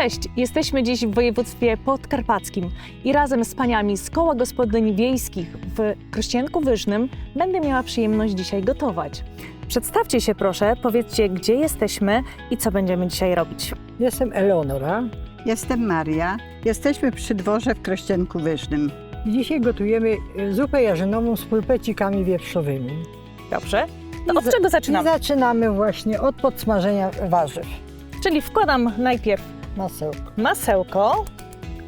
Cześć, jesteśmy dziś w województwie podkarpackim i razem z paniami z Koła Gospodyń Wiejskich w Krościenku Wyżnym będę miała przyjemność dzisiaj gotować. Przedstawcie się proszę, powiedzcie gdzie jesteśmy i co będziemy dzisiaj robić. Jestem Eleonora. Jestem Maria. Jesteśmy przy dworze w Krościenku Wyżnym. Dzisiaj gotujemy y, zupę jarzynową z pulpecikami wieprzowymi. Dobrze? To I od za- czego I zaczynamy? zaczynamy właśnie od podsmażenia warzyw. Czyli wkładam najpierw Masełko. masełko.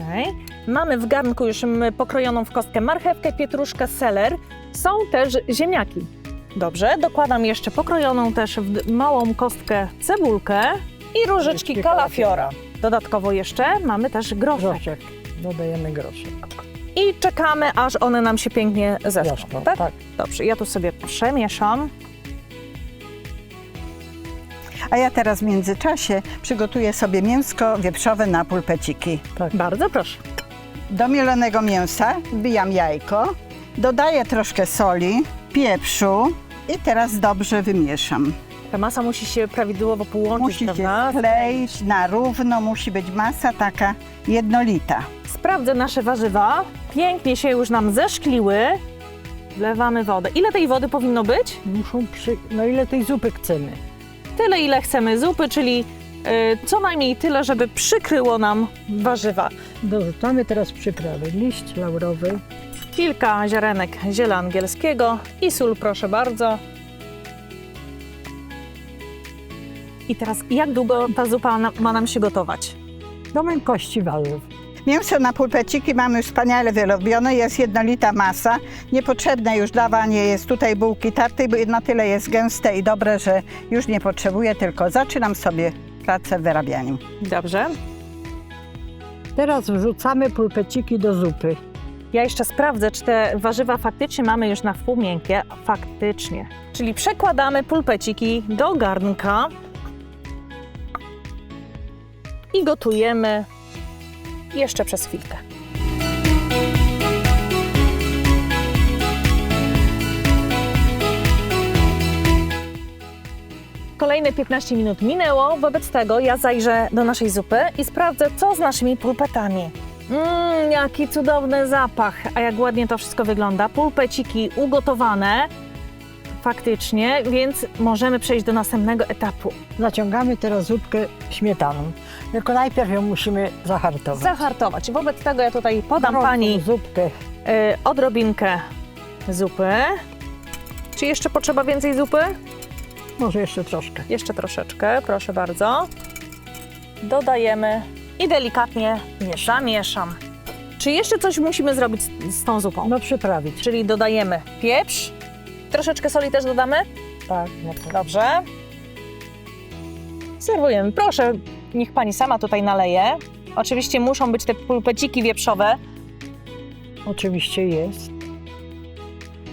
Okej. Mamy w garnku już mm, pokrojoną w kostkę marchewkę, pietruszkę, seler. Są też ziemniaki. Dobrze, dokładam jeszcze pokrojoną też w małą kostkę cebulkę i różyczki kalafiora. Dodatkowo jeszcze mamy też groszek. Groszek. Dodajemy groszek. I czekamy, aż one nam się pięknie. Zeszczą, Tak? tak. Dobrze, ja tu sobie przemieszam. A ja teraz w międzyczasie przygotuję sobie mięsko wieprzowe na pulpeciki. Bardzo proszę. Do mielonego mięsa wbijam jajko, dodaję troszkę soli, pieprzu i teraz dobrze wymieszam. Ta masa musi się prawidłowo połączyć, Musi się prawda? skleić na równo, musi być masa taka jednolita. Sprawdzę nasze warzywa. Pięknie się już nam zeszkliły. Wlewamy wodę. Ile tej wody powinno być? Muszą przy... No ile tej zupy chcemy? Tyle, ile chcemy zupy, czyli y, co najmniej tyle, żeby przykryło nam warzywa. Dorzucamy teraz przyprawy. Liść laurowy. Kilka ziarenek ziela angielskiego i sól, proszę bardzo. I teraz, jak długo ta zupa ma nam się gotować? Do miękkości warzyw. Mięso na pulpeciki mamy już wspaniale wyrobione, jest jednolita masa. Niepotrzebne już dawanie jest tutaj bułki tartej, bo na tyle jest gęste i dobre, że już nie potrzebuję, tylko zaczynam sobie pracę w wyrabianiu. Dobrze. Teraz wrzucamy pulpeciki do zupy. Ja jeszcze sprawdzę, czy te warzywa faktycznie mamy już na wpół miękkie. Faktycznie. Czyli przekładamy pulpeciki do garnka i gotujemy jeszcze przez chwilkę. Kolejne 15 minut minęło, wobec tego ja zajrzę do naszej zupy i sprawdzę, co z naszymi pulpetami. Mmm, jaki cudowny zapach, a jak ładnie to wszystko wygląda. Pulpeciki ugotowane, faktycznie, więc możemy przejść do następnego etapu. Zaciągamy teraz zupkę śmietaną. Tylko najpierw ją musimy zahartować. Zahartować. Wobec tego ja tutaj podam Gorącą Pani zupkę. y, odrobinkę zupy. Czy jeszcze potrzeba więcej zupy? Może jeszcze troszkę. Jeszcze troszeczkę, proszę bardzo. Dodajemy i delikatnie zamieszam. Czy jeszcze coś musimy zrobić z, z tą zupą? No przyprawić. Czyli dodajemy pieprz. Troszeczkę soli też dodamy? Tak, na pewno. Dobrze. Serwujemy. Proszę, niech pani sama tutaj naleje. Oczywiście muszą być te pulpeciki wieprzowe. Oczywiście jest.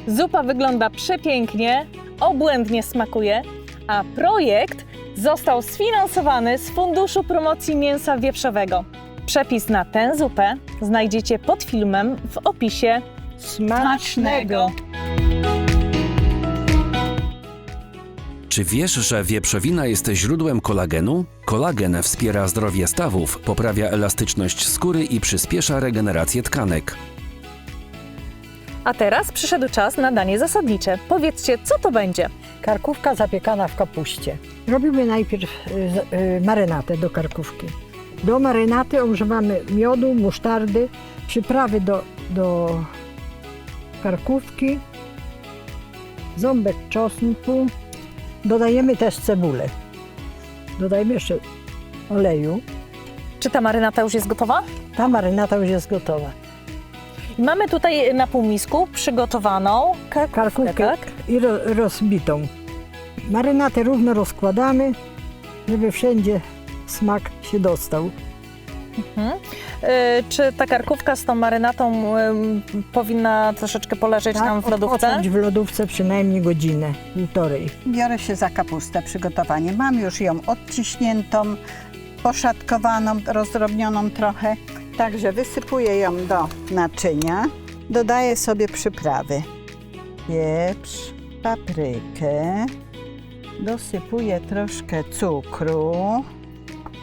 Zupa wygląda przepięknie, obłędnie smakuje, a projekt został sfinansowany z Funduszu Promocji Mięsa Wieprzowego. Przepis na tę zupę znajdziecie pod filmem w opisie. Smacznego. Czy wiesz, że wieprzowina jest źródłem kolagenu? Kolagen wspiera zdrowie stawów, poprawia elastyczność skóry i przyspiesza regenerację tkanek. A teraz przyszedł czas na danie zasadnicze. Powiedzcie, co to będzie? Karkówka zapiekana w kapuście. Robimy najpierw y, y, marynatę do karkówki. Do marynaty używamy miodu, musztardy, przyprawy do, do karkówki, ząbek czosnku. Dodajemy też cebulę. Dodajemy jeszcze oleju. Czy ta marynata już jest gotowa? Ta marynata już jest gotowa. Mamy tutaj na półmisku przygotowaną karkówkę, Karkówkę tak? i ro, rozbitą. Marynatę równo rozkładamy, żeby wszędzie smak się dostał. Mhm. Y, czy ta karkówka z tą marynatą ym, powinna troszeczkę poleżeć nam w lodówce? Tak, odpocząć w lodówce przynajmniej godzinę, półtorej. Biorę się za kapustę, przygotowanie. Mam już ją odciśniętą, poszatkowaną, rozdrobnioną trochę. Także wysypuję ją do naczynia. Dodaję sobie przyprawy. Pieprz, paprykę. Dosypuję troszkę cukru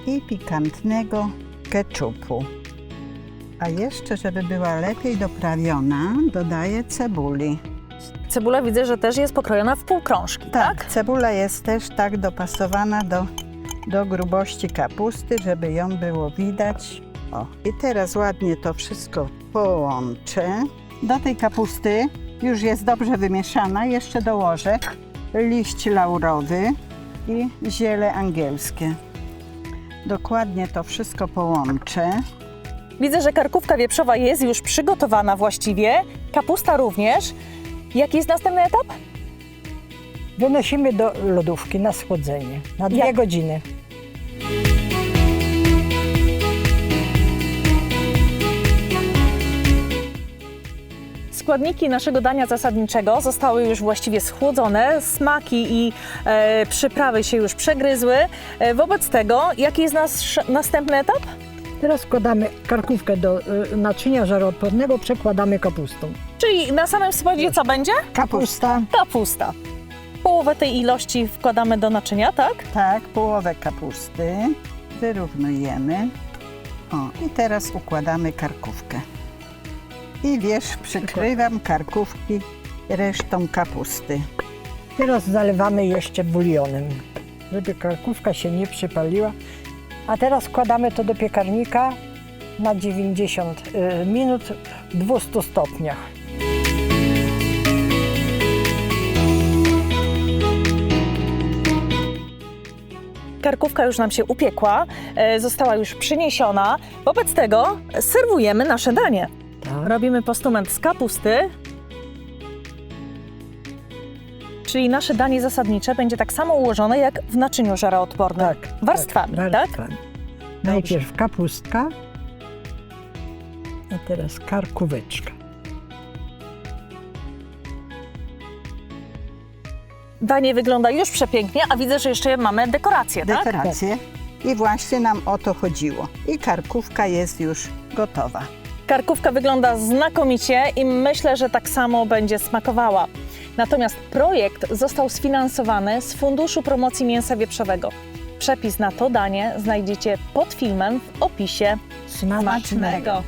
i pikantnego keczupu. A jeszcze, żeby była lepiej doprawiona, dodaję cebuli. Cebula widzę, że też jest pokrojona w półkrążki, tak? Tak, cebula jest też tak dopasowana do, do grubości kapusty, żeby ją było widać. O, i teraz ładnie to wszystko połączę. Do tej kapusty już jest dobrze wymieszana. Jeszcze dołożę liść laurowy i ziele angielskie. Dokładnie to wszystko połączę. Widzę, że karkówka wieprzowa jest już przygotowana właściwie, kapusta również. Jaki jest następny etap? Wynosimy do lodówki na schłodzenie na dwie Jak? godziny. Składniki naszego dania zasadniczego zostały już właściwie schłodzone, smaki i e, przyprawy się już przegryzły. E, wobec tego, jaki jest nasz następny etap? Teraz składamy karkówkę do y, naczynia żaroodpornego, przekładamy kapustą. Czyli na samym spodzie co będzie? Kapusta. Kapusta. Połowę tej ilości wkładamy do naczynia, tak? Tak, połowę kapusty. Wyrównujemy. O, i teraz układamy karkówkę. I wierzch przykrywam karkówki resztą kapusty. Teraz zalewamy jeszcze bulionem, żeby karkówka się nie przypaliła. A teraz wkładamy to do piekarnika na 90 y, minut w 200 stopniach. Karkówka już nam się upiekła, e, została już przyniesiona. Wobec tego serwujemy nasze danie. Tak. Robimy postument z kapusty. Czyli nasze danie zasadnicze będzie tak samo ułożone jak w naczyniu żaroodpornym. Tak. Warstwami, tak? warstwami. Najpierw kapustka, a teraz karkóweczka. Danie wygląda już przepięknie, a widzę, że jeszcze mamy dekoracje, tak? Dekoracje. I właśnie nam o to chodziło. I karkówka jest już gotowa. Karkówka wygląda znakomicie i myślę, że tak samo będzie smakowała. Natomiast projekt został sfinansowany z Funduszu Promocji Mięsa Wieprzowego. Przepis na to danie znajdziecie pod filmem w opisie. Smacznego. Smacznego!